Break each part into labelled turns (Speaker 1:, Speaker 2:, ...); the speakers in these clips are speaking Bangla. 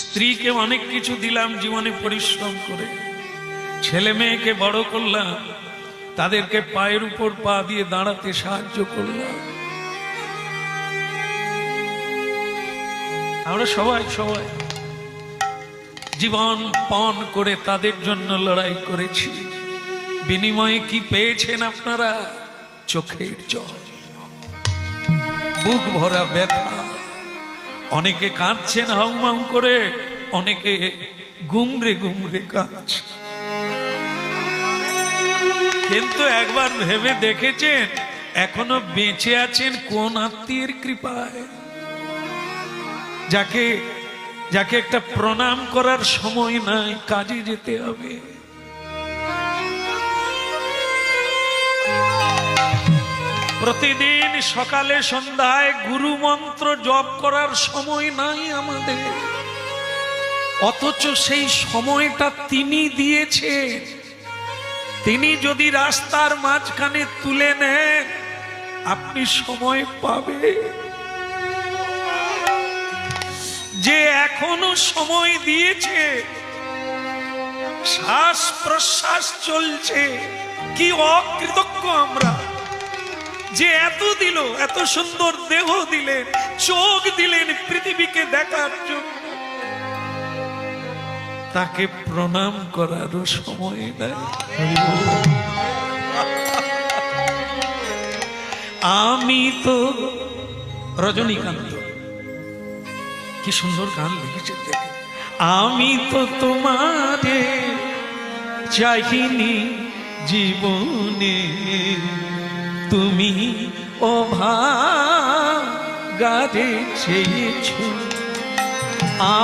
Speaker 1: স্ত্রীকে অনেক কিছু দিলাম জীবনে পরিশ্রম করে। ছেলে মেয়েকে বড় করলাম, তাদেরকে পায়ের উপর পা দিয়ে দাঁড়াতে সাহায্য করলাম। আমরা সবাই সবাই জীবন পণ করে তাদের জন্য লড়াই করেছি। বিনিময়ে কি পেয়েছেন আপনারা? চোখের জল, বুক ভরা ব্যথা। অনেকে কাঁদছেন হাউমাউ করে, অনেকে গুমরে গুমরে কাঁদছে। কিন্তু একবার ভেবে দেখেছেন, এখনও বেঁচে আছেন কোন আত্মীয়ের কৃপায়? যাকে যাকে একটা প্রণাম করার সময় নাই কাজে যেতে হবে। প্রতিদিন সকালে সন্ধ্যায় গুরু মন্ত্র জপ করার সময় নাই আমাদের। অথচ সেই সময়টা তিনি দিয়েছেন। তিনি যদি রাস্তার মাঝখানে তুলে নেন, আপনি সময় পাবে যে এখনও সময় দিয়েছে, শ্বাস প্রশ্বাস চলছে, কি অকৃতজ্ঞ আমরা। যে এত দিল, এত সুন্দর দেহ দিলেন, চোখ দিলেন পৃথিবীকে দেখার জন্য। তাকে প্রণাম করারও সময় নাই। আমি তো রজনীকান্ত। কি সুন্দর গান লিখেছেন দেখে। আমি তো তোমারে চাহিনি জীবনে। তুমি অভাগারে চেয়েছ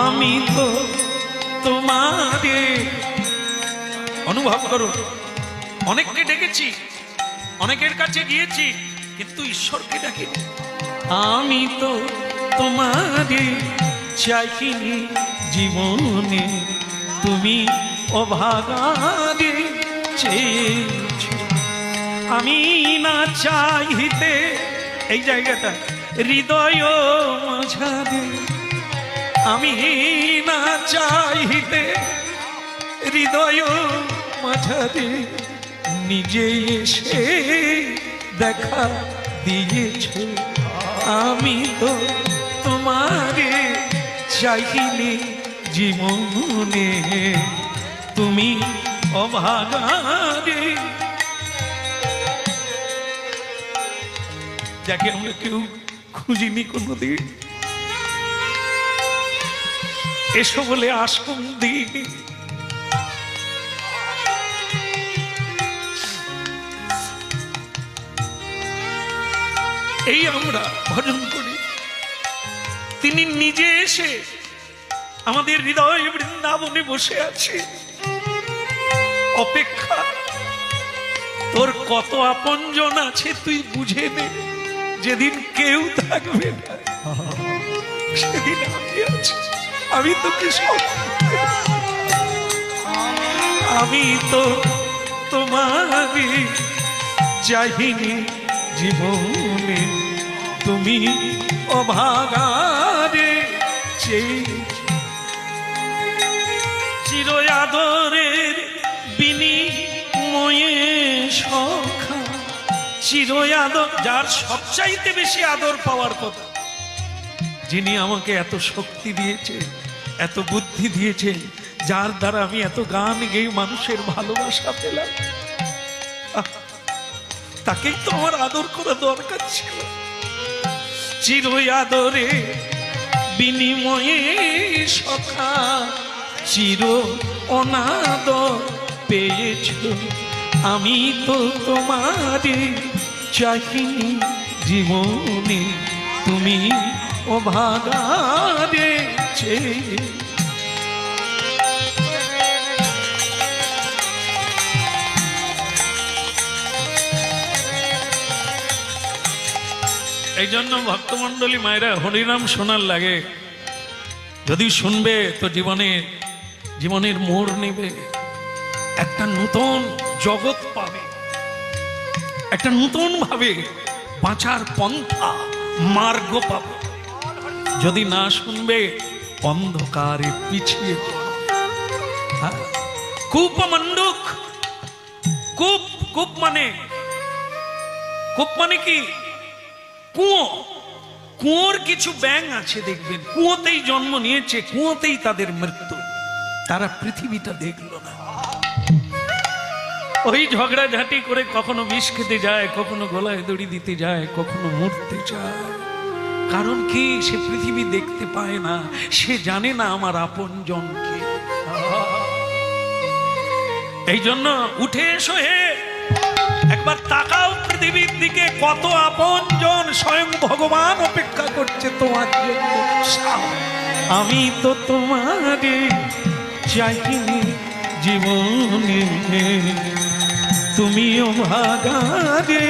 Speaker 1: আমি তো তোমারে অনুভব করো অনেককে ডেকেছি, অনেকের কাছে গিয়েছি, কিন্তু ঈশ্বরকে ডাকিনি। আমি তো তোমারে চাইনি জীবনে, তুমি অভাগারে চেয়েছ আমি না চাইতে এই জায়গাটা। হৃদয় মাঝারে আমি না চাইতে হৃদয় মাঝারে নিজে এসে দেখা দিয়েছ। আমি তো তোমারে চাইনি জীবনে। তুমি অভাগারে যাকে আমরা কেউ খুঁজিনি কোনোদিন। এসো বলে আশ্রম দিইনি এই আমরা ভজন করি। তিনি নিজে এসে আমাদের হৃদয় বৃন্দাবনে বসে আছে। অপেক্ষা, তোর কত আপনজন আছে তুই বুঝে নে। যেদিন কেউ থাকবে আমি আছি। আমি আমি তো তোমারই চাহিনি জীবনে। তুমি অভাগারে চির আদরের বিনিময়ে সখা চির আদর, যার সবচাইতে বেশি আদর পাওয়ার কথা। যিনি আমাকে এত শক্তি দিয়েছে, এত বুদ্ধি দিয়েছে, যার দ্বারা আমি এত গান গেয়ে মানুষের ভালোবাসা পেলাম। তাকেই তো আমার আদর করা দরকার ছিল। চির আদরে, বিনিময়ে সখা চির অনাদর পেয়েছ আমি তো তোমারে চাহিনি জীবনে তুমি অভাগারে চেয়ে এই জন্য ভক্তমন্ডলী মায়েরা হরিনাম শোনার লাগে। যদি শুনবে তো জীবনে, জীবনের মোড় নেবে। একটা নূতন জগৎ পাবে। একটা নূতন ভাবে বাঁচার পন্থা মার্গ পাবে। যদি না শুনবে, অন্ধকারে পিছিয়ে হ্যাঁ? কূপ মন্ডুক। কূপ কূপ মানে? কূপ মানে কি? কুয়ো। কুয়োর কিছু ব্যাং আছে, দেখবেন। কুয়োতেই জন্ম নিয়েছে, কুয়োতেই তাদের মৃত্যু। তারা পৃথিবীটা দেখল। ওই ঝগড়াঝাটি করে কখনো বিষ খেতে যায়, কখনো গলায় দড়ি দিতে যায়, কখনো মরতে যায়। কারণ কি? সে পৃথিবী দেখতে পায় না, সে জানে না আমার আপন জনকে এই জন্য উঠে এসো হে। একবার তাকাও পৃথিবীর দিকে, কত আপন জন স্বয়ং ভগবান অপেক্ষা করছে তোমার আমি তো তোমারে চাইনি। জীবনে তুমিও ভাগারে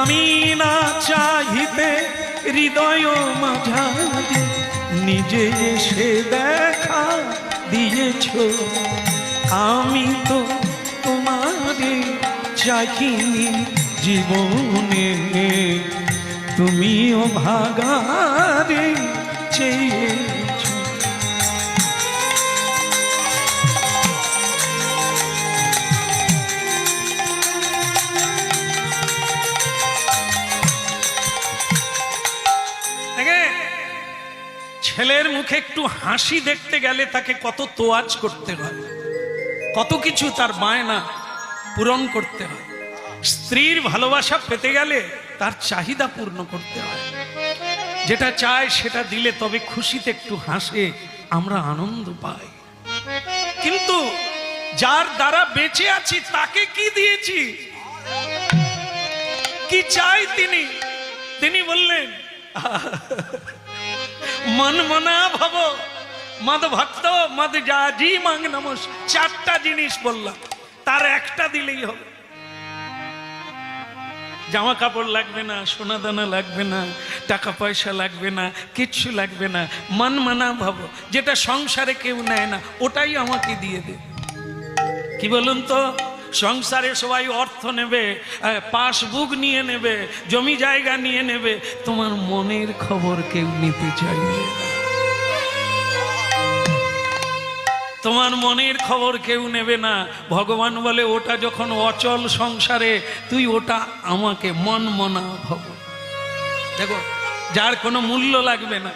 Speaker 1: আমি না চাহিতে হৃদয় মাঝারে, নিজে এসে দেখা দিয়েছ। আমি তো তোমারে চাইনি জীবনে, তুমিও ভাগারে চেয়েছ। ছেলের মুখে একটু হাসি দেখতে গেলে তাকে কত তোয়াজ করতে হয়। কত কিছু তার বায়না পূরণ করতে হয়। স্ত্রীর ভালোবাসা পেতে গেলে তার চাহিদা পূর্ণ করতে হয়। যেটা চায় সেটা দিলে তবে খুশিতে একটু হাসে, আমরা আনন্দ পাই। কিন্তু যার দ্বারা বেঁচে আছি, তাকে কি দিয়েছি? কি চাই তিনি? তিনি বললেন মন মনা ভব। মদ ভক্ত, মদ জাজি মাং নমস চারটা জিনিস বললাম, তার একটা দিলেই হবে। জামা কাপড় লাগবে না সোনা দানা লাগবে না, টাকা পয়সা লাগবে না, কিচ্ছু লাগবে না। মন মানা ভাব, যেটা সংসারে কেউ নেয় না, ওটাই আমাকে দিয়ে দে। কি বলুন তো? সংসারে সবাই অর্থ নেবে পাসবুক নিয়ে নেবে, জমি জায়গা নিয়ে নেবে। তোমার মনের খবর কেউ নিতে চাইবে তোমার মনের খবর কেউ নেবে না। ভগবান বলে, ওটা যখন অচল সংসারে, তুই ওটা আমাকে মন মনা ভব। দেখো, যার কোনো মূল্য লাগবে না।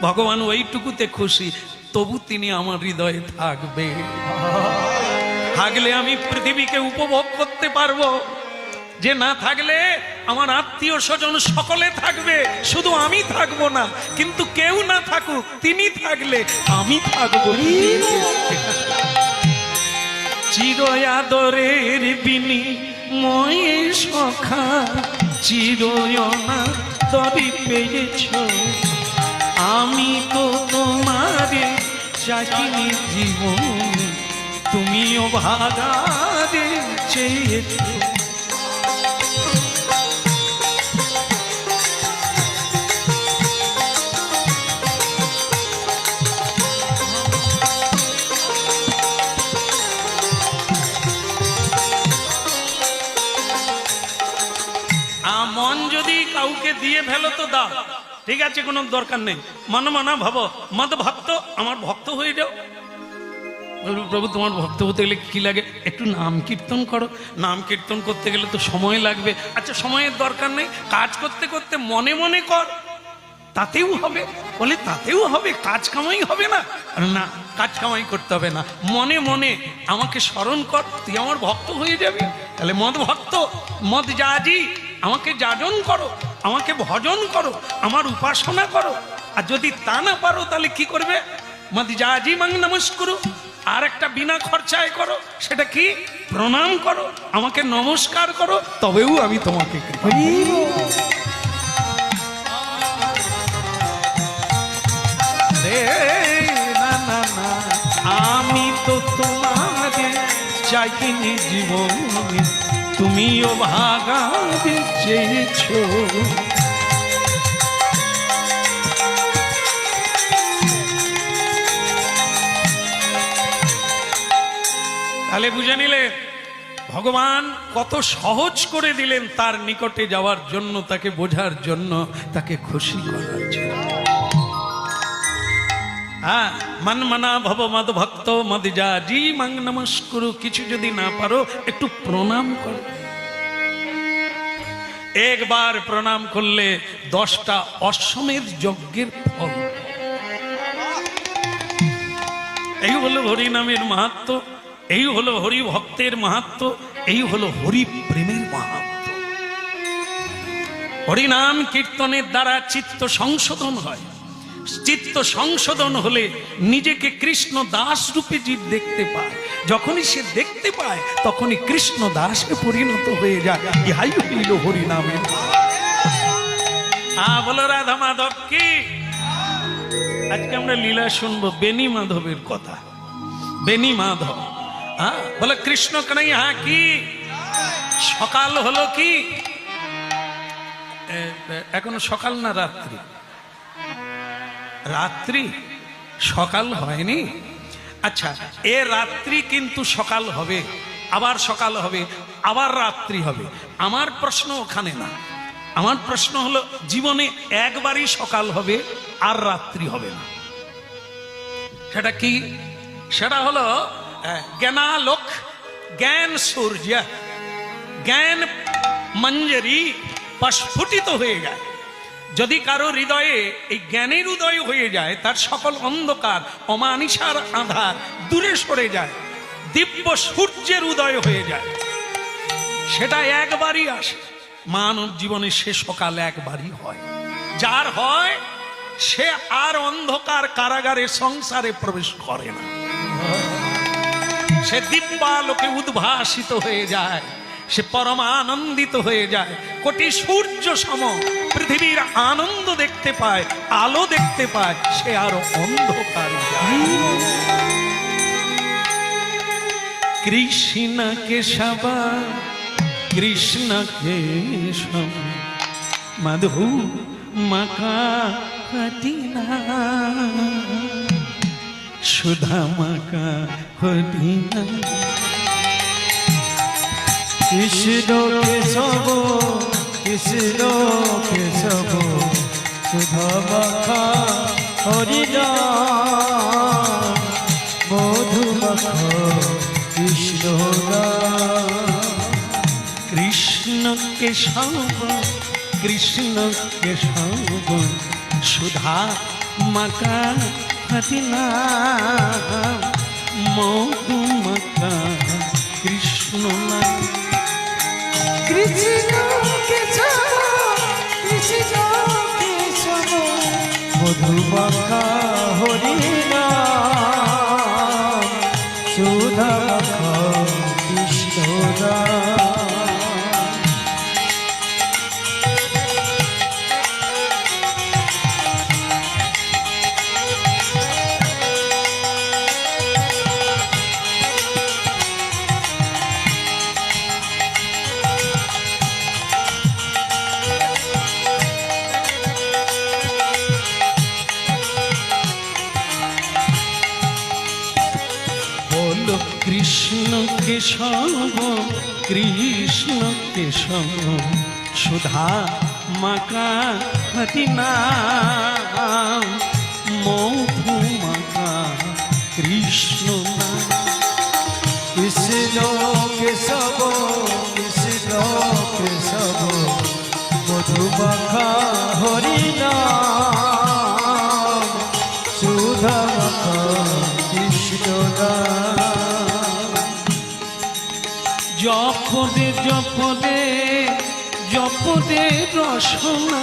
Speaker 1: ভগবান ওইটুকুতে খুশি, তবু তিনি আমার হৃদয়ে থাকবে। থাকলে আমি পৃথিবীকে উপভোগ করতে পারব। যে না থাকলে আমার আত্মীয় স্বজন সকলে থাকবে, শুধু আমি থাকব না, কিন্তু কেউ না থাকুক, তিনি থাকলে আমি থাকব। চিরয়াদরের বিনি ময়ে সখা, চিরয়না তরি পেয়েছ। আমি তো তোমারে চাইনি জীবন তুমিও ভাগারে চেয়েছ মন যদি কাউকে দিয়ে ফেলো তো দাও। ঠিক আছে, কোনো দরকার নেই। মন মানা ভাব। মদ ভক্ত, আমার ভক্ত হয়ে যাও। প্রভু, তোমার ভক্ত হতে গেলে কি লাগে? একটু নাম কীর্তন করো। নাম কীর্তন করতে গেলে তো সময় লাগবে। আচ্ছা সময়ের দরকার নেই। কাজ করতে করতে মনে মনে কর। তাতেও হবে। বলে তাতেও হবে। কাজ কামাই হবে না। না, কাজ কামাই করতে হবে না। মনে মনে আমাকে স্মরণ কর। তুই আমার ভক্ত হয়ে যাবি। তাহলে মদ ভক্ত, মদ জাজি আমাকে যাজন করো। আমাকে ভজন করো। আমার উপাসনা করো। আর যদি তা না পারো, তাহলে কি করবে? মদ জাজি মাং নমস্কুরু। আর একটা বিনা খরচায় করো, সেটা কি? প্রণাম করো, আমাকে নমস্কার করো, তবেও আমি তোমাকে আমি তো তোমাকে চাইনি জীবন, তুমিও ভাগাতে চেয়েছো। তাহলে বুঝে নিলে ভগবান কত সহজ করে দিলেন তার নিকটে যাওয়ার জন্য, তাকে বোঝার জন্য, তাকে খুশি করার জন্য। হ্যাঁ মন মনা ভব মদ ভক্ত মদ যা জি মাং নমস্কুরু, কিছু যদি না পারো, একটু প্রণাম করো। একবার প্রণাম করলে দশটা অশ্বমেধ যজ্ঞের ফল। এই হলো হরিনামের মাহাত্ম। এই হলো হরি ভক্তের মাহাত্ম, এই হলো হরি প্রেমের মাহাত্ম। হরিনাম কীর্তনের দ্বারা চিত্ত সংশোধন হয়। চিত্ত সংশোধন হলে নিজেকে কৃষ্ণ দাস রূপে জীব দেখতে পায়, যখনই সে দেখতে পায়, তখনই কৃষ্ণ দাসে পরিণত হয়ে যায়। ইহাই হইল হরিনামের হ্যাঁ বলো রাধা মাধব কি? আজকে আমরা লীলা শুনব বেনি মাধবের কথা। বেনি মাধব। হ্যাঁ বলে কৃষ্ণ কানাই হ্যাঁ কি সকাল হলো কি এখনও সকাল না রাত্রি রাত্রি সকাল হয়নি আচ্ছা এ রাত্রি কিন্তু সকাল হবে আবার সকাল হবে আবার রাত্রি হবে আমার প্রশ্ন ওখানে না আমার প্রশ্ন হলো জীবনে একবারই সকাল হবে আর রাত্রি হবে না সেটা কি সেটা হলো জ্ঞানালোক জ্ঞান সূর্য জ্ঞান মঞ্জরি প্রস্ফুটিত হয়ে যায়। যদি কারও হৃদয়ে এই জ্ঞানের উদয় হয়ে যায়, তার সকল অন্ধকার, অমানিসার আধার দূরে সরে যায়, দিব্য সূর্যের উদয় হয়ে যায়। সেটা একবারই আসে। মানব জীবনে সে সকাল একবারই হয়। যার হয়, সে আর অন্ধকার কারাগারে, সংসারে প্রবেশ করে না। সে দিব্যালোকে উদ্ভাসিত হয়ে যায়, সে পরমানন্দিত হয়ে যায়। কোটি সূর্য সম, পৃথিবীর আনন্দ দেখতে পায়, আলো দেখতে পায়, সে আরও অন্ধকার কৃষ্ণ কেশব কৃষ্ণ কেশব মধু মকা হটিনা সুধা মকা হটিনা
Speaker 2: কৃষ্ণ কেশব কৃষ্ণ কেশব সুধা মাখা হরিণা মধু মাখা কৃষ্ণ
Speaker 1: কৃষ্ণ কেশব কৃষ্ণ কেশব সুধা মকা হটিনা মধু কৃষ্ণ
Speaker 2: কৃষ্ণ কেশব কৃষ্ণ কেশব মধু মাখা হরিণা সুধা
Speaker 1: মাকা হতিনা মধু মাকা কৃষ্ণ না
Speaker 2: কৃষ্ণ কেশব কৃষ্ণ কেশব মধু মাখা হরিণা সুধা মাখা কৃষ্ণ
Speaker 1: জপদে জপদে জপদে রসনা,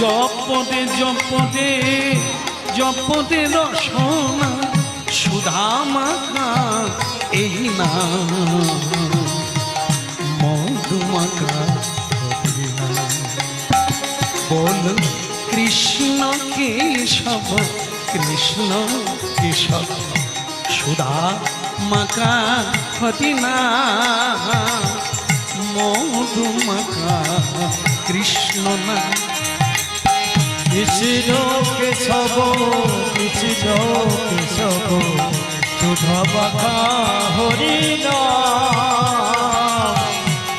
Speaker 1: জপদে জপদে জপদে রসনা, সুধা মাখা এই না। মধুমাখা বল কৃষ্ণ কেশব কৃষ্ণ কেশব, সুধা মাকা মধু মাকা কৃষ্ণ না।
Speaker 2: কৃষ্ণ কেশব কৃষ্ণ কেশব সুধা মাখা হরিণা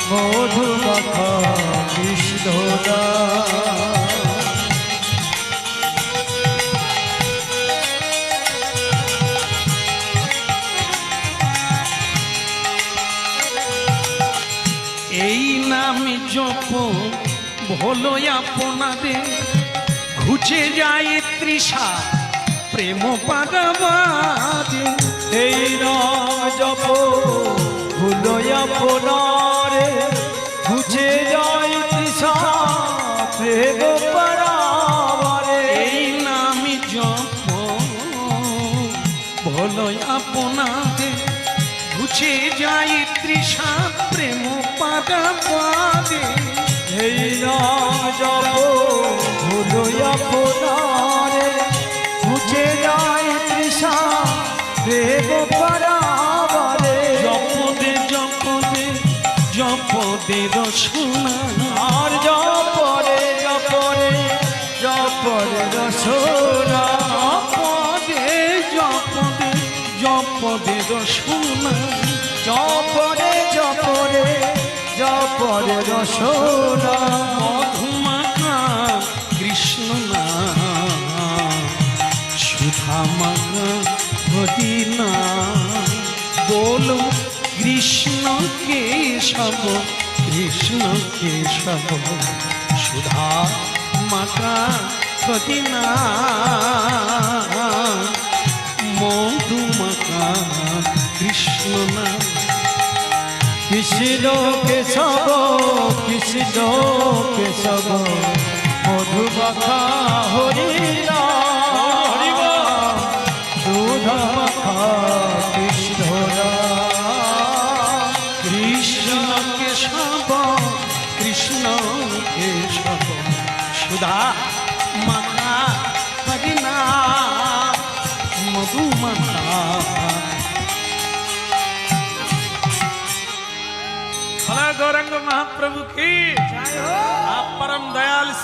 Speaker 2: মধু মাখা কৃষ্ণ
Speaker 1: ভলো আপনাদের। ঘুচে যায় তৃষা, প্রেম পাগাবাদে।
Speaker 2: এই জপ ভুলো আপনারে বুঝে যায় তৃষা, প্রেম পরাবারে
Speaker 1: এই নামি জপ ভলো আপনাদের। ঘুচে যায় তৃষা প্রেম পাগাবাদে
Speaker 2: এই নাম জপ, ভুলো আপনারে বুঝে যায় তৃষা প্রেম পরাবারে
Speaker 1: জপদে জপদে জপদে রসনা
Speaker 2: জপরে জপরে জপরে রসোরা
Speaker 1: মধুমাখা কৃষ্ণ না সুধামাখা হরিনা বলো কৃষ্ণ কেশব কৃষ্ণ কেশব। সুধা মাকা হরিনা মধুমাখা কৃষ্ণ না
Speaker 2: কৃষ্ণ কেশব কৃষ্ণ কেশব মধুমাখা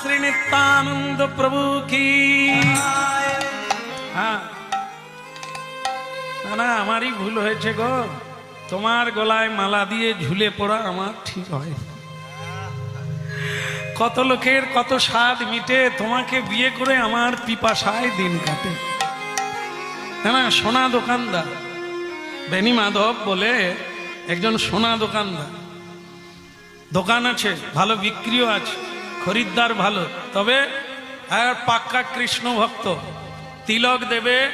Speaker 1: श्री नित्यानंद प्रभु की হ্যাঁ না না আমারই ভুল হয়েছে গো তোমার গলায় মালা দিয়ে ঝুলে পড়া আমার ঠিক হয় কত লোকের কত স্বাদ মিটে তোমাকে বিয়ে করে আমার পিপাসায় দিন কাটে না না সোনা দোকানদার বেনি মাধব বলে একজন সোনা দোকানদার দোকান আছে ভালো বিক্রিও আছে খরিদ্দার ভালো। তবে আর পাক্কা কৃষ্ণ ভক্ত। তিলক দেবে,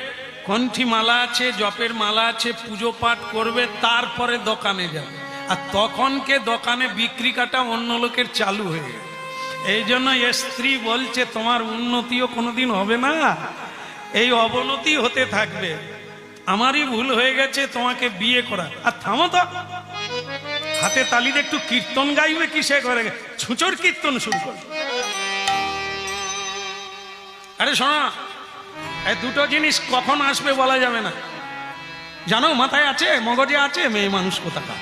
Speaker 1: কণ্ঠি মালা আছে, জপের মালা আছে, পুজো পাঠ করবে, তারপরে দোকানে যাবে। আর তখনকে দোকানে বিক্রি কাটা অন্য লোকের চালু হয়ে যাবে। এই জন্য স্ত্রী বলছে, তোমার উন্নতিও কোনোদিন হবে না। এই অবনতি হতে থাকবে। আমারই ভুল হয়ে গেছে, তোমাকে বিয়ে করা। আর থামো তো। হাতে তালিতে একটু কীর্তন গাইবে কি সে করে ছুঁচোর কীর্তন শুরু করবে। আরে শোনা এই দুটো জিনিস কখন আসবে বলা যাবে না। জানো, মাথায় আছে, মগজে আছে, মেয়ে মানুষ কোথাকার?